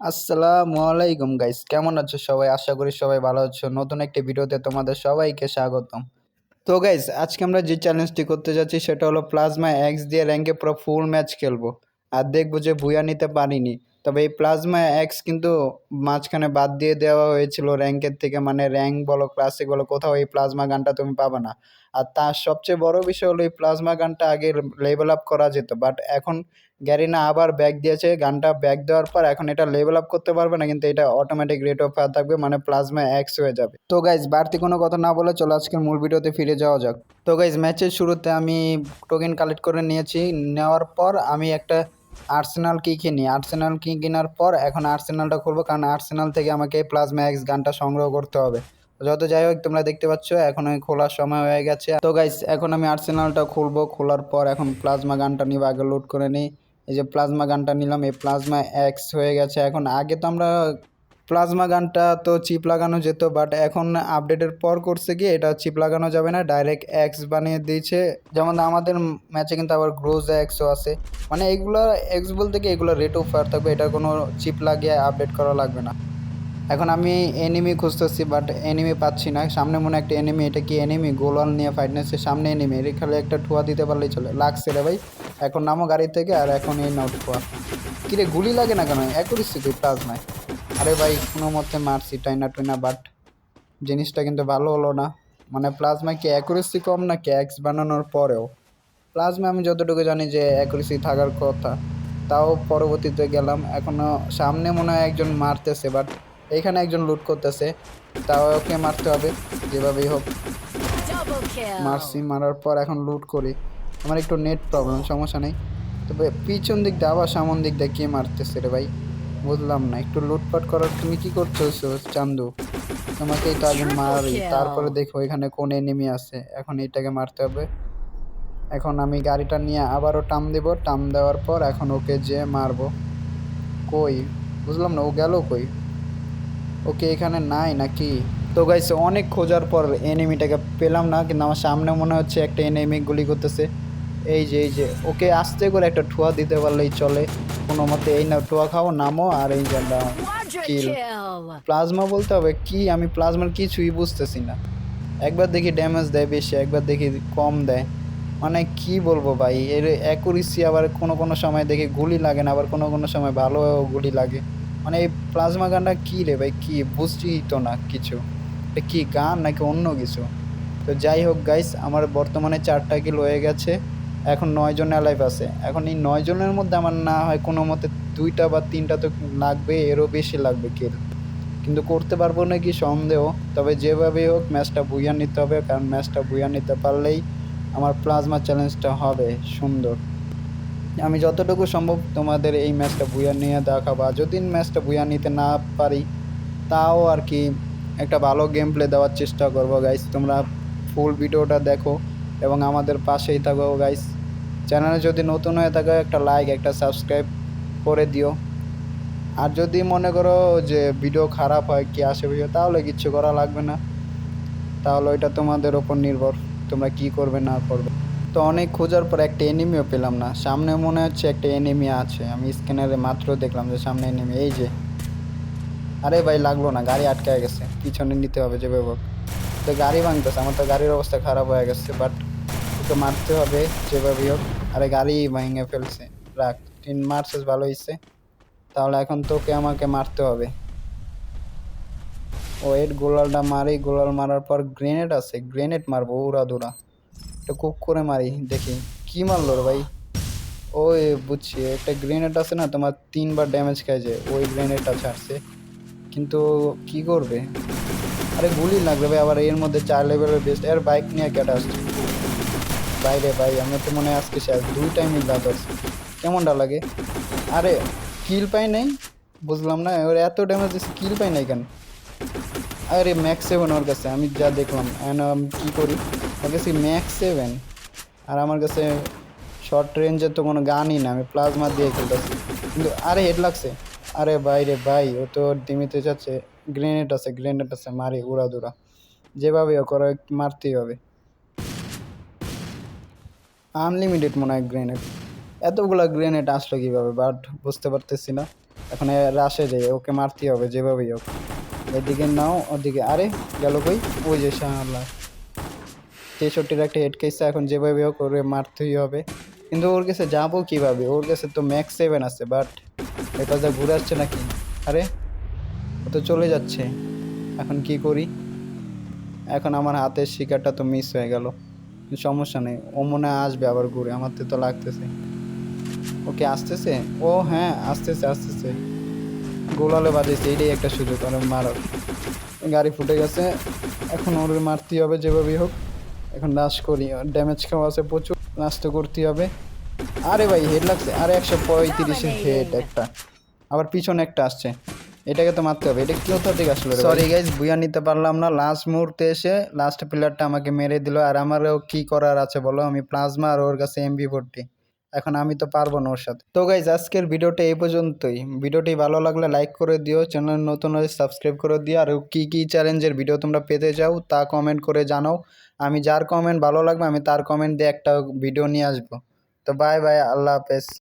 আসসালামু আলাইকুম গাইস কেমন আছো সবাই? আশা করি সবাই ভালো আছো। নতুন একটি ভিডিওতে তোমাদের সবাইকে স্বাগতম। তো গাইস আজকে আমরা যে চ্যালেঞ্জটি করতে যাচ্ছি, সেটা হলো প্লাজমা এক্স দিয়ে র্যাঙ্কে পুরো ফুল ম্যাচ খেলব। আর দেখব যে ভুয়া নিতে পারিনি। তবে এই প্লাজমা এক্স কিন্তু মাঝখানে বাদ দিয়ে দেওয়া হয়েছিল র্যাঙ্কের থেকে মানে র্যাঙ্ক বলো ক্লাসিক বলো, কোথাও এই প্লাজমা গানটা তুমি পাবে না। আর তার সবচেয়ে বড় বিষয় হলো এই প্লাজমা গানটা আগে লেভেল আপ করা যেত বাট এখন গ্যারিনা আবার ব্যাক দিয়েছে। গানটা ব্যাক দেওয়ার পর এখন এটা লেভেল আপ করতে পারবে না, কিন্তু এটা অটোমেটিক রেট অফ ফায়ার থাকবে মানে প্লাজমা এক্স হয়ে যাবে। তো গাইজ বাড়তি কোনো কথা না বলে চলো আজকের মূল ভিডিওতে ফিরে যাওয়া যাক। তো গাইজ ম্যাচের শুরুতে আমি টোকেন কালেক্ট করে নিয়েছি। নেওয়ার পর আমি একটা আর্সেনাল কি কিনি? আর্সেনাল কি কেনার পর এখন আর্সেনালটা খুলবো, কারণ আর্সেনাল থেকে আমাকে প্লাজমা এক্স গানটা সংগ্রহ করতে হবে। যত যাই হোক, তোমরা দেখতে পাচ্ছ, এখন আমি খোলার সময় হয়ে গেছে। তো গাইস এখন আমি আর্সেনালটা খুলবো, খোলার পর এখন প্লাজমা গানটা নিব, আগে লোড করে নিই। এই যে প্লাজমা গানটা নিলাম, এই প্লাজমা এক্স হয়ে গেছে। এখন আগে তো আমরা প্লাজমা গানটা তো চিপ লাগানো যেত বাট এখন আপডেটের পর করছে কি এটা চিপ লাগানো যাবে না ডাইরেক্ট এক্স বানিয়ে দিয়েছে। যেমন আমাদের ম্যাচে কিন্তু আবার গ্রোজ এক্সও আছে। মানে এগুলো এক্স বলতে কি এগুলো রেট অফ ফায়ার থাকবে, এটা কোনো চিপ লাগিয়ে আপডেট করা লাগবে না। এখন আমি এনিমি খুঁজতেছি বাট এনিমি পাচ্ছি না। সামনে মনে একটা এনিমি এটা কি এনিমি গোলাল নিয়ে ফাইট নিচ্ছে, সামনে এনিমি এর খালি একটা ঠুয়া দিতে পারলেই চলে। লাগছে রে ভাই। এখন নামো গাড়ি থেকে আর এখন এই নাও ঠুয়া। কিরে, গুলি লাগে না কেন? তুই প্লাজমায়। আরে ভাই কোনো মতে মারছি টাইনা টুইনা? বাট জিনিসটা কিন্তু ভালো হলো না। মানে প্লাজমা কি অ্যাকুরেসি কম না কি এক্স বানানোর পরেও? প্লাজমা আমি যতটুকু জানি যে অ্যাকুরেসি থাকার কথা। তাও পরবর্তীতে গেলাম। এখনও সামনে মনে হয় একজন মারতেছে বাট এখানে একজন লুট করতেছে। তাও ওকে মারতে হবে যেভাবেই হোক। মারছি মারার পর এখন লুট করি। আমার একটু নেট প্রবলেম সমস্যা নেই। তবে পিছন দিক দিয়ে আবার সামন দিক দিয়ে কে মারতেছে রে ভাই? বুঝলাম না একটু লুটপাট করার তুমি কি করতেছো চান্দু? তোমাকেই তো আগে মারি তারপরে দেখো এখানে কোন এনিমি আছে। এখন এটাকে মারতে হবে। এখন আমি গাড়িটা নিয়ে আবারও টাম দেব। টাম দেওয়ার পর এখন ওকে যে মারবো। কই? বুঝলাম না ও গেল কই? ওকে এখানে নাই নাকি? তো গাইছে অনেক খোঁজার পর এনিমিটাকে পেলাম না কিন্তু আমার সামনে মনে হচ্ছে একটা এনিমি গুলি করতেছে। এই যে এই যে ওকে আস্তে করে একটা ঠুয়া দিতে পারলেই চলে। কোনো মতে এই না ঠুয়া খাও নামো আর এই যে kill. প্লাজমা বলতে হবে কি? আমি প্লাজমার কিছুই বুঝতেছি না। একবার দেখি ড্যামেজ দেয় বেশি একবার দেখি কম দেয়। মানে কি বলব ভাই? এর অ্যাকুরেসি আবার কোনো কোনো সময় দেখি গুলি লাগে না আবার কোনো কোনো সময় ভালো গুলি লাগে। মানে এই প্লাজমা গানটা কী রে ভাই? কী? বুঝছি তো না কিছু। এটা কি গান নাকি অন্য কিছু? তো যাই হোক গাইস আমার বর্তমানে চারটা কিল হয়ে গেছে। এখন নয় জন অ্যালাইভ আছে। এখন এই নয় জনের মধ্যে আমার না হয় কোনো মতে দুইটা বা তিনটা তো লাগবে, এরও বেশি লাগবে কিল কিন্তু করতে পারব নাকি সন্দেহ, তবে যেভাবেই হোক ম্যাচটা বুইয়া নিতে হবে, কারণ ম্যাচটা বুইয়া নিতে পারলেই আমার প্লাজমা চ্যালেঞ্জটা হবে সুন্দর। আমি যতটুকু সম্ভব তোমাদের এই ম্যাচটা বুইয়া নিয়ে দেখাবো যদি ম্যাচটা বুইয়া নিতে না পারি, তাও আর কি একটা ভালো গেম প্লে দেওয়ার চেষ্টা করব গাইস তোমরা ফুল ভিডিওটা দেখো এবং আমাদের পাশেই থাকো গাইস চ্যানেলে যদি নতুন হয়ে থাকে, একটা লাইক একটা সাবস্ক্রাইব করে দিও। আর যদি মনে করো যে ভিডিও খারাপ হয়, কি আসে ভিডিও তাহলে কিচ্ছু করা লাগবে না। তাহলে ওইটা তোমাদের ওপর নির্ভর, তোমরা কি করবে, না করবে। তো অনেক খোঁজার পর একটা এনিমিও পেলাম না। সামনে মনে হচ্ছে একটা এনিমি আছে। আমি স্ক্যানারে মাত্র দেখলাম যে সামনে এনিমি এই যে। আরে ভাই, লাগল না, গাড়ি আটকায় গেছে। পিছনে নিতে হবে যে হোক তো গাড়ি ভাঙতেছে, আমার তো গাড়ির অবস্থা খারাপ হয়ে গেছে বাট ওকে মারতে হবে যেভাবে হোক আরে গাড়ি ভেঙে ফেলছে। রাখ, তিন মার্চেস ভালো হয়েছে তাহলে এখন তোকে আমাকে মারতে হবে। ও এর গোলালটা মারি, গোলাল মারার পর গ্রেনেড আছে, গ্রেনেড মারবো, উড়া দুরা এটা কুক করে মারি, দেখি, কি মারলো রে ভাই? ওই বুঝছি, একটা গ্রেনেড আছে না, তোমার তিনবার ড্যামেজ খাই যায় ওই গ্রেনেডটা ছাড়ছে। কিন্তু কি করবে? আরে গুলি লাগবে আবার এর মধ্যে চার লেভেলের বেস্ট এর বাইক নিয়ে কেটে আসছে। বাইরে ভাই আমি তো মনে হয় আজকে শেষ। দুই টাইম মিল ধরছি কেমনটা লাগে? আরে কিল পাই নাই, বুঝলাম না। ওর, এত ড্যামেজ দিচ্ছে কিল পাই নাই কেন? আরে ম্যাক্স সেভেন ওর কাছে, আমি যা দেখলাম। এখন আমি কী করি? ওর কাছে ম্যাক্স সেভেন আর আমার কাছে শর্ট রেঞ্জের তো কোনো গানই না, আমি প্লাজমা দিয়ে খেলতেছি। কিন্তু, আরে হেড লাগছে। আরে ভাই রে ভাই, ও তো দিমিতে যাচ্ছে। গ্রেনেড আছে গ্রেনেড আছে, মারি উড়া দুরা যেভাবে ও ওরা মারতেই হবে। আনলিমিটেড মনে হয় গ্রেনেড এতগুলো গ্রেনেড আসলো কীভাবে? বাট বুঝতে পারতেছি না। এখন রাশে যাই, ওকে মারতে হবে, যেভাবেই হোক। এদিকে নাও, ওদিকে, আরে, গেল কই? ওই যে শালা। তেষট্টির একটা হেড কেসে এখন যেভাবে হোক ওরে মারতেই হবে। কিন্তু ওর কাছে যাব কীভাবে? ওর কাছে তো ম্যাক্স সেভেন আছে বাট এটা যা ঘুরে আসছে নাকি? আরে, ও তো চলে যাচ্ছে। এখন কি করি? এখন আমার হাতের শিকারটা তো মিস হয়ে গেল। সমস্যা নেই। ও মনে আসবে আবার ঘুরে, আমার তো লাগতেছে। ওকে, আসতেছে? ও হ্যাঁ আসতেছে আসতেছে। গোলালে বাজেছে এটাই একটা সুযোগ, আর মারার গাড়ি ফুটে গেছে, এখন ওর মারতেই হবে যেভাবেই হোক। এখন নাশ করি ড্যামেজ খাওয়া আছে প্রচুর নাশ তো করতেই হবে। আরে ভাই হেড লাগছে আরে একশো পঁয়ত্রিশের হেড একটা। আবার পিছনে একটা আসছে। এটাকে তো মারতে হবে। এটা কোথা থেকে আসলো সরি গাইজ বুয়া নিতে পারলাম না। লাস্ট মুহূর্তে এসে লাস্ট প্লেয়ারটা আমাকে মেরে দিল। আর আমারও কি করার আছে বলো? আমি প্লাজমা আর ওর কাছে এমবি ভর্তি। এখন আমি তো পারব না ওর সাথে। তো গাইজ আজকের ভিডিওটা এই পর্যন্তই। ভিডিওটি ভালো লাগলে লাইক করে দিও। চ্যানেল নতুন হলে সাবস্ক্রাইব করে দিও। আর কি কি চ্যালেঞ্জের ভিডিও তোমরা পেতে চাও, তা কমেন্ট করে জানাও। আমি যার কমেন্ট ভালো লাগবে, আমি তার কমেন্ট দিয়ে একটা ভিডিও নিয়ে আসব। তো বাই বাই আল্লাহ হাফেজ।